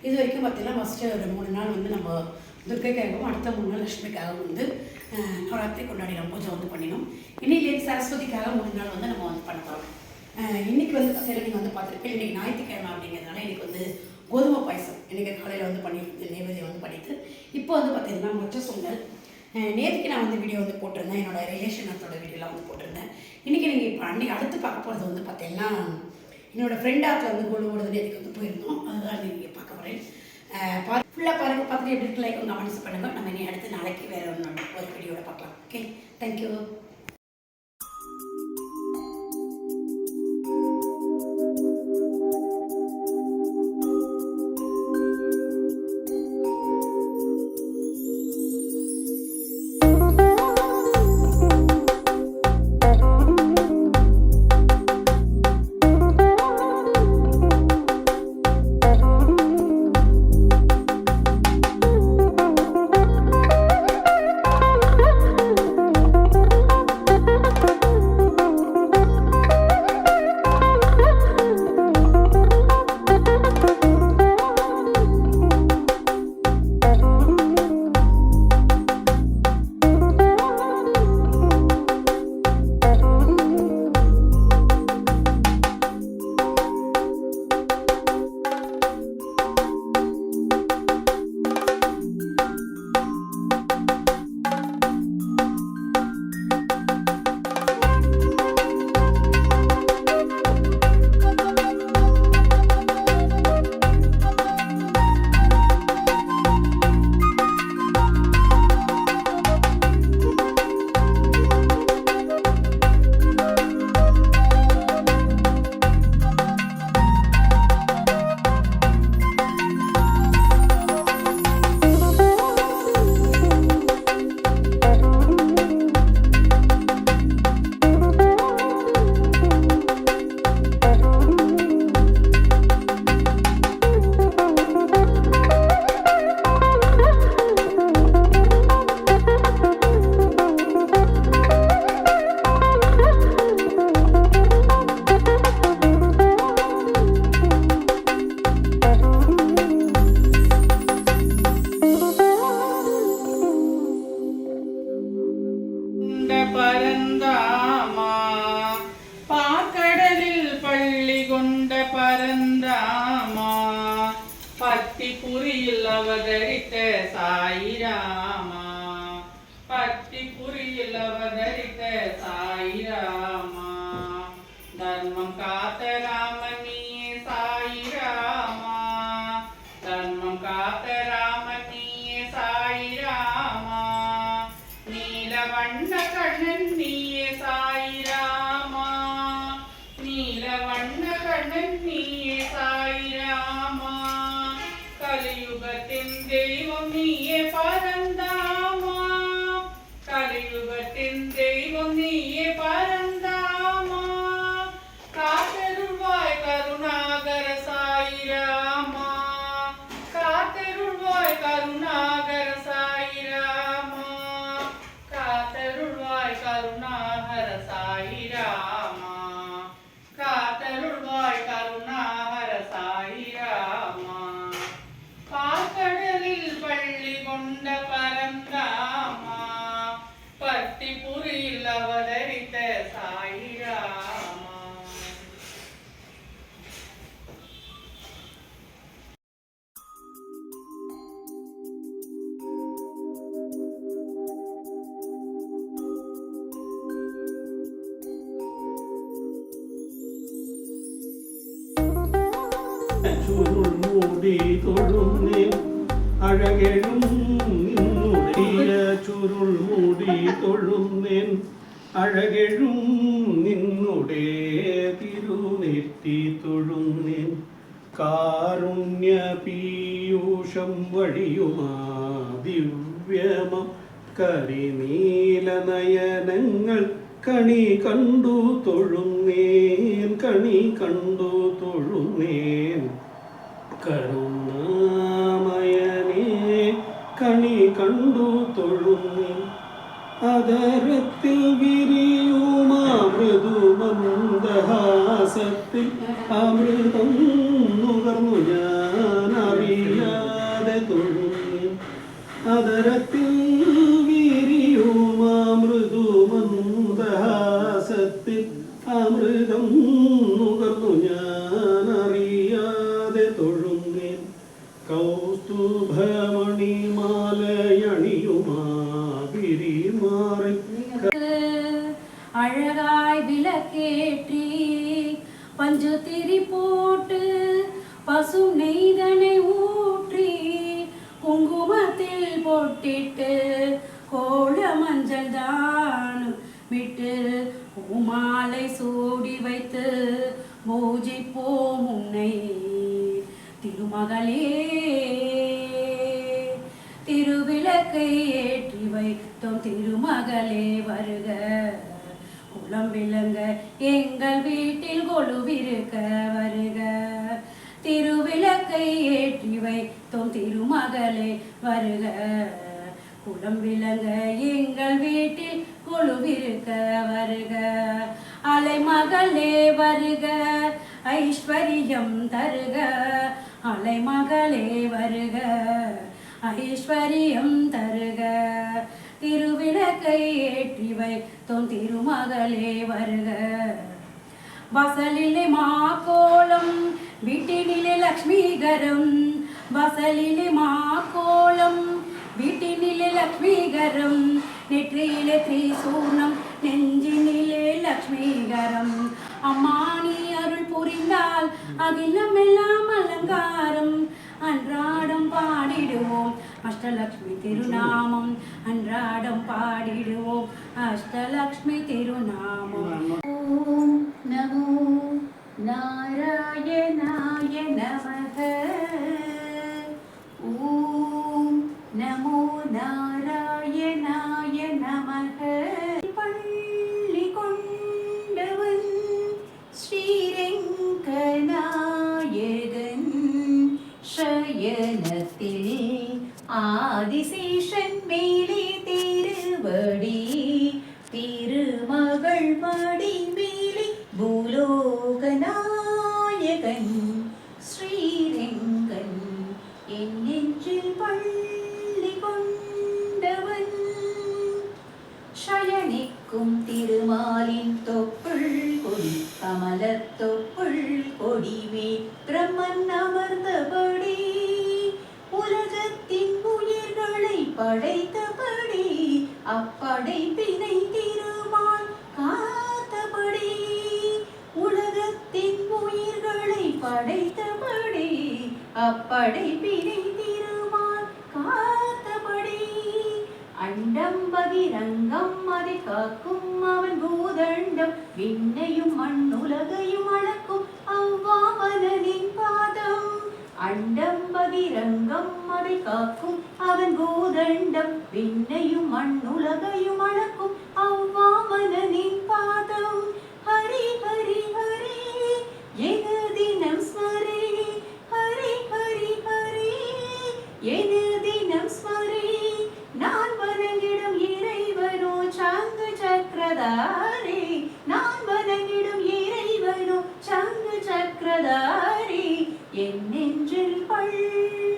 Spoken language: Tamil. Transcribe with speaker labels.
Speaker 1: இது வரைக்கும் பார்த்தீங்கன்னா ஃபஸ்ட்டு ஒரு மூணு நாள் வந்து நம்ம துர்க்கைக்காகவும் அடுத்த மூணு நாள் லட்சுமிக்காகவும் வந்து அஹ், நவராத்திரி கொண்டாடினோம் பூஜை வந்து பண்ணினோம். இன்னைக்கு சரஸ்வதிக்காக மூணு நாள் வந்து நம்ம வந்து பண்ண போகிறோம் இன்னைக்கு வந்து பார்த்தீங்கன்னா நீங்கள் வந்து பார்த்துருப்பேன் இன்னைக்கு ஞாயிற்றுக்கிழமை அப்படிங்கிறதுனால இன்றைக்கி வந்து கோதுமை பாயசம் இன்றைக்கி காலையில் வந்து பண்ணிட்டு நைவேத்தியம் வந்து பண்ணிட்டு இப்போ வந்து பார்த்திங்கன்னா மொச்ச சுண்டல் நேற்றுக்கு நான் வந்து வீடியோ வந்து போட்டிருந்தேன். என்னோட ரிலேஷனத்தோட வீடியோலாம் வந்து போட்டிருந்தேன். இன்றைக்கி நீங்கள் இப்போ அன்றைக்கி அடுத்து பார்க்க போகிறது வந்து பார்த்தீங்கன்னா என்னோட ஃப்ரெண்ட் ஆத்தில் வந்து கோல்டு போடுறது நேற்றுக்கு வந்து போயிருந்தோம். அதுதான் நீங்கள் பார்க்க போகிறேன் ஃபுல்லாக பாருங்கள் பார்த்துட்டு எப்படி இருக்கு லைக் கமெண்ட்ஸ் பண்ணுங்கள் நம்ம இனி அடுத்து நாளைக்கு வேறு ஒன்று ஒரு வீடியோட பார்க்கலாம். Okay thank you
Speaker 2: Venkata Sai Rama. పత్తి పురియులవదరిత సాయి రామ. ధర్మం కాత రామని సాయి రామ. ధర్మం కాత రామని సాయి రామ.
Speaker 3: ചൊല്ലുന്നേ നിന്നുടയ ചുരുൾ മൂടി തൊഴുന്നേൻ. അഴകെഴും നിന്നുടേ തിരുനെറ്റി തൊഴുന്നേൻ. കാരുണ്യ പീയൂഷം വഴിയുമാ ദിവ്യമ കരിനീലനയനങ്ങൾ കണി കണ്ടു തൊഴുന്നേൻ കണി കണ്ടു തൊഴുന്നേൻ. കരു കണി കണ്ടു തൊഴുന്നി. അതരത്തിൽ വിരിയുമാ മൃദുമന്ദഹാസത്തിൽ അമൃതം നുകർന്നു ഞാൻ അറിയാതെ തൊഴുന്നേൻ അതരത്തിൽ വീരിയുമാമൃദുമന്ദഹാസത്തിൽ അമൃതം
Speaker 4: பஞ்சு திரி போட்டு பசு நெய்தனை ஊற்றி குங்குமத்தில் பொட்டிட்டு கோல மஞ்சள் தான் விட்டு பூமாலை சூடி வைத்து பூஜிப்போம் உன்னை திருமகளே. திருவிளக்கை ஏற்றி வைத்தோம் திருமகளே வருக. உள்ளம் விளங்க எங்கள் வீட்டில் கொழுவிருக்க வருக. திருவிளக்கை ஏற்றி வைத்தோம் திருமகளே வருக. குளம் விளங்க எங்கள் வீட்டில் கொழுவிருக்க வருக. அலைமகளே வருக ஐஸ்வர்யம் தருக. அலைமகளே வருக ஐஸ்வர்யம் தருக. திருவிளக்கை ஏற்றி வைத்தோம் திருமகளே வருக. வசலிலே மாக்கோலம் வீட்டினிலே லக்ஷ்மிகரம். வசலிலே மாக்கோலம் வீட்டினிலே லக்ஷ்மிகரம். நெற்றியிலே திரிசூர்ணம் நெஞ்சினிலே லக்ஷ்மிகரம். அம்மா நீ அருள் புரிந்தால் அகில அஷ்டலக்ஷ்மி திருநாமம் அன்றாடம் பாடிடுவோம். அஷ்டலக்ஷ்மி திருநாமம்.
Speaker 5: ஓம் நமோ நாராயணாய நமக. ஓம் நமோ நாராயணாய நமக. பள்ளி கொண்டவன் ஸ்ரீரங்கநாயகன். சயனத்தில் ആദിശേഷൻ படைத்தபடி அப்படைப்பினை திருமால் காத்தபடி. உலகத்தின் உயிர்களை படைத்தபடி அப்படைப்பினை திருமால் காத்தபடி. அண்டம் பகிரங்கம் அதை காக்கும் அவன் பூதண்டம் விண்ணையும் மண்ணுலகையும் அளக்கும் அவ்வாமனின் பாதம். அண்டம் பகிரங்கம் அதை காக்கும். அவன் பூதண்டம் விண்ணையும் மண்ணுலகையும் அளக்கும். அவ்வாமனின் பாதம். ஹரி ஹரி ஹரி எது தினம் ஸ்மரி? ஹரி ஹரி ஹரி எது தினம் ஸ்மரி? நான் வணங்கிடும் இறைவனோ சாங்கு சக்கரதாரே. நான் வணங்கிடும் இறைவனோ சாங்கு சக்கரதாரே. 仍然绝去。